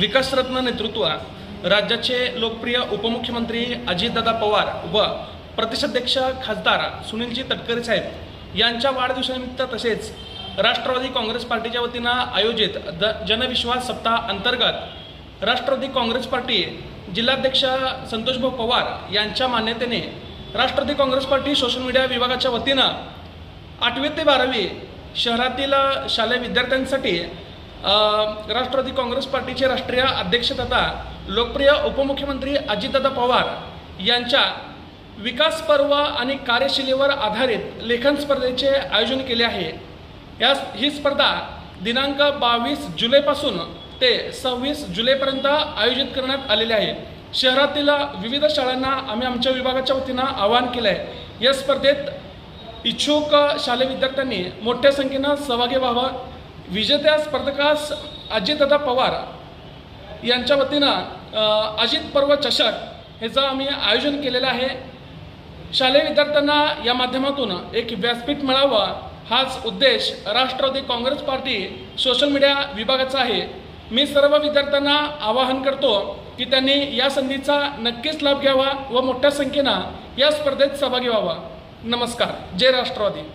विकासरत्न नेतृत्व राज्याचे लोकप्रिय उपमुख्यमंत्री अजितदादा पवार व प्रदेशाध्यक्ष खासदार सुनीलजी तटकरे साहेब यांच्या वाढदिवसानिमित्त तसेच राष्ट्रवादी काँग्रेस पार्टीच्या वतीनं आयोजित द जनविश्वास सप्ताह अंतर्गत राष्ट्रवादी काँग्रेस पार्टी जिल्हाध्यक्ष संतोषभाऊ पवार यांच्या मान्यतेने Rashtrawadi Congress party social media विभागाच्या वतीनं आठवी ते बारावी शहरातील शालेय विद्यार्थ्यांसाठी राष्ट्रवादी काँग्रेस पार्टीचे राष्ट्रीय अध्यक्ष तथा लोकप्रिय उपमुख्यमंत्री अजितदादा पवार यांच्या विकास पर्व आणि कार्यशैलीवर आधारित लेखन स्पर्धेचे आयोजन केले आहे. या ही स्पर्धा दिनांक बावीस जुलैपासून ते सव्वीस जुलैपर्यंत आयोजित करण्यात आलेले आहे. शहरातील विविध शाळांना आम्ही आमच्या विभागाच्या वतीनं आवाहन केलं आहे या स्पर्धेत इच्छुक शालेय विद्यार्थ्यांनी मोठ्या संख्येनं सहभागी व्हावं. विजेत्या स्पर्धकास अजितदादा पवार यांच्या वतीनं अजित पर्व चषक ह्याचं आम्ही आयोजन केलेलं आहे शालेय विद्यार्थ्यांना या माध्यमातून एक व्यासपीठ मिळावं हाच उद्देश Rashtrawadi Congress party social media विभागाचा आहे. मी सर्व विद्यार्थ्यांना आवाहन करतो की त्यांनी या संधीचा नक्कीच लाभ घ्यावा व मोठ्या संख्येनं या स्पर्धेत सहभागी व्हावा. नमस्कार. जय राष्ट्रवादी.